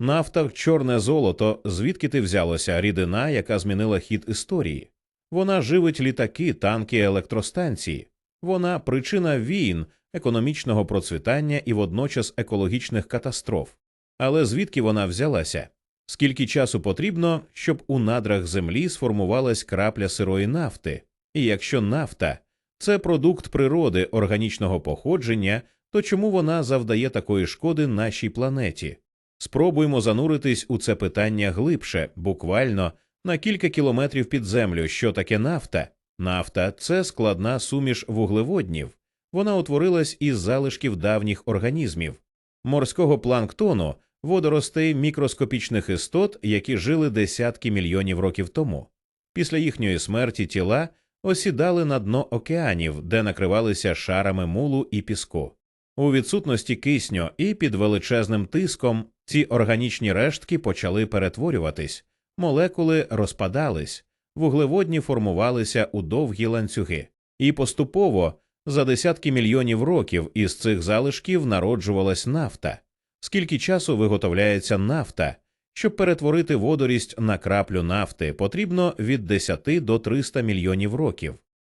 Нафта, чорне золото, звідки ти взялося рідина, яка змінила хід історії. Вона живить літаки, танки, електростанції. Вона причина війн, економічного процвітання і водночас екологічних катастроф. Але звідки вона взялася? Скільки часу потрібно, щоб у надрах землі сформувалась крапля сирої нафти? І якщо нафта це продукт природи органічного походження, то чому вона завдає такої шкоди нашій планеті? Спробуймо зануритись у це питання глибше, буквально на кілька кілометрів під землю. Що таке нафта? Нафта це складна суміш вуглеводнів. Вона утворилась із залишків давніх організмів, морського планктону, водоростей мікроскопічних істот, які жили десятки мільйонів років тому. Після їхньої смерті тіла осідали на дно океанів, де накривалися шарами мулу і піску. У відсутності кисню і під величезним тиском ці органічні рештки почали перетворюватись, молекули розпадались, вуглеводні формувалися у довгі ланцюги, і поступово за десятки мільйонів років із цих залишків народжувалась нафта. Скільки часу виготовляється нафта? Щоб перетворити водорість на краплю нафти, потрібно від 10 до 300 мільйонів років.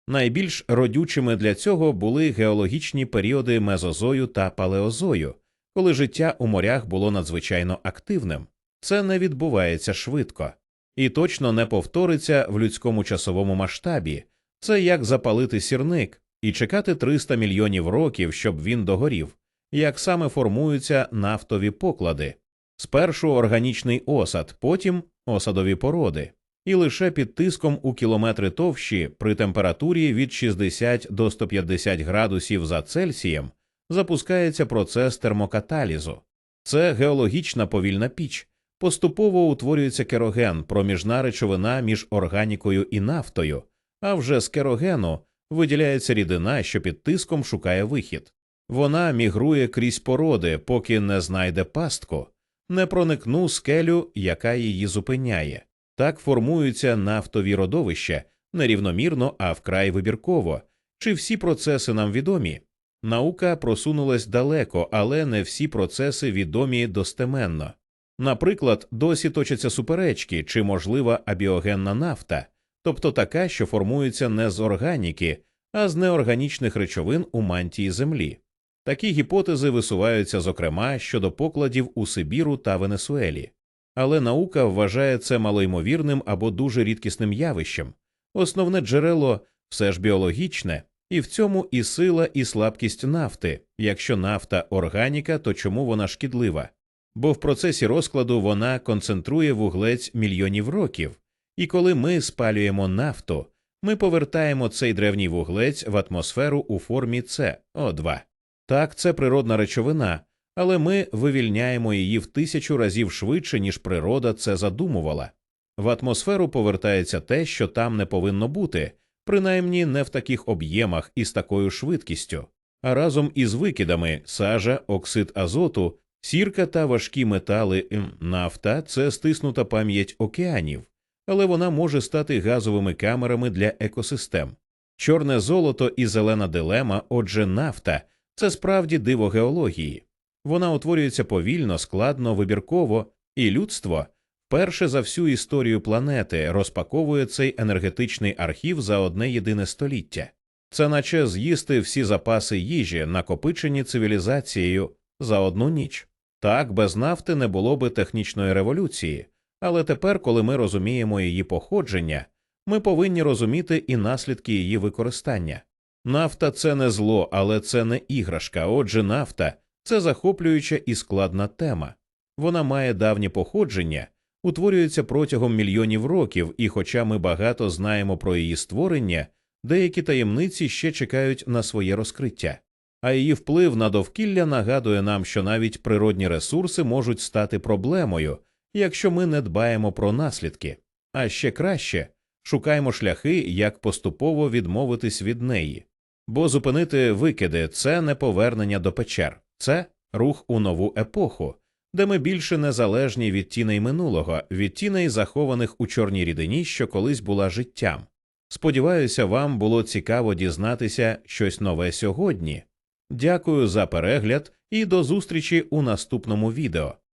Найбільш родючими для цього були геологічні періоди мезозою та палеозою, коли життя у морях було надзвичайно активним. Це не відбувається швидко і точно не повториться в людському часовому масштабі. Це як запалити сірник і чекати 300 мільйонів років, щоб він догорів, як саме формуються нафтові поклади. Спершу органічний осад, потім осадові породи, і лише під тиском у кілометри товщі при температурі від 60 до 150 градусів за Цельсієм запускається процес термокаталізу. Це геологічна повільна піч. Поступово утворюється кероген, проміжна речовина між органікою і нафтою, а вже з керогену виділяється рідина, що під тиском шукає вихід. Вона мігрує крізь породи, поки не знайде пастку, не проникну скелю, яка її зупиняє. Так формуються нафтові родовища нерівномірно, а вкрай вибірково. Чи всі процеси нам відомі? Наука просунулась далеко, але не всі процеси відомі достеменно. Наприклад, досі точаться суперечки, чи можлива абіогенна нафта, тобто така, що формується не з органіки, а з неорганічних речовин у мантії Землі. Такі гіпотези висуваються, зокрема, щодо покладів у Сибіру та Венесуелі. Але наука вважає це малоймовірним або дуже рідкісним явищем. Основне джерело все ж біологічне, і в цьому і сила, і слабкість нафти. Якщо нафта органіка, то чому вона шкідлива? Бо в процесі розкладу вона концентрує вуглець мільйонів років, і коли ми спалюємо нафту, ми повертаємо цей древній вуглець в атмосферу у формі СО2. Так, це природна речовина, але ми вивільняємо її в тисячу разів швидше, ніж природа це задумувала. В атмосферу повертається те, що там не повинно бути, принаймні не в таких об'ємах і з такою швидкістю, а разом із викидами сажа, оксид азоту, сірка та важкі метали нафта це стиснута пам'ять океанів, але вона може стати газовими камерами для екосистем. Чорне золото і зелена дилема, отже, нафта це справді диво геології. Вона утворюється повільно, складно, вибірково, і людство перше за всю історію планети розпаковує цей енергетичний архів за одне єдине століття. Це наче з'їсти всі запаси їжі, накопичені цивілізацією за одну ніч. Так, без нафти не було би технічної революції, але тепер, коли ми розуміємо її походження, ми повинні розуміти і наслідки її використання. Нафта це не зло, але це не іграшка. Отже, нафта це захоплююча і складна тема. Вона має давнє походження, утворюється протягом мільйонів років, і, хоча ми багато знаємо про її створення, деякі таємниці ще чекають на своє розкриття. А її вплив на довкілля нагадує нам, що навіть природні ресурси можуть стати проблемою, якщо ми не дбаємо про наслідки. А ще краще шукаємо шляхи, як поступово відмовитись від неї. Бо зупинити викиди це не повернення до печер, це рух у нову епоху, де ми більше незалежні від тіней минулого, від тіней, захованих у чорній рідині, що колись була життям. Сподіваюся, вам було цікаво дізнатися щось нове сьогодні. Дякую за перегляд і до зустрічі у наступному відео.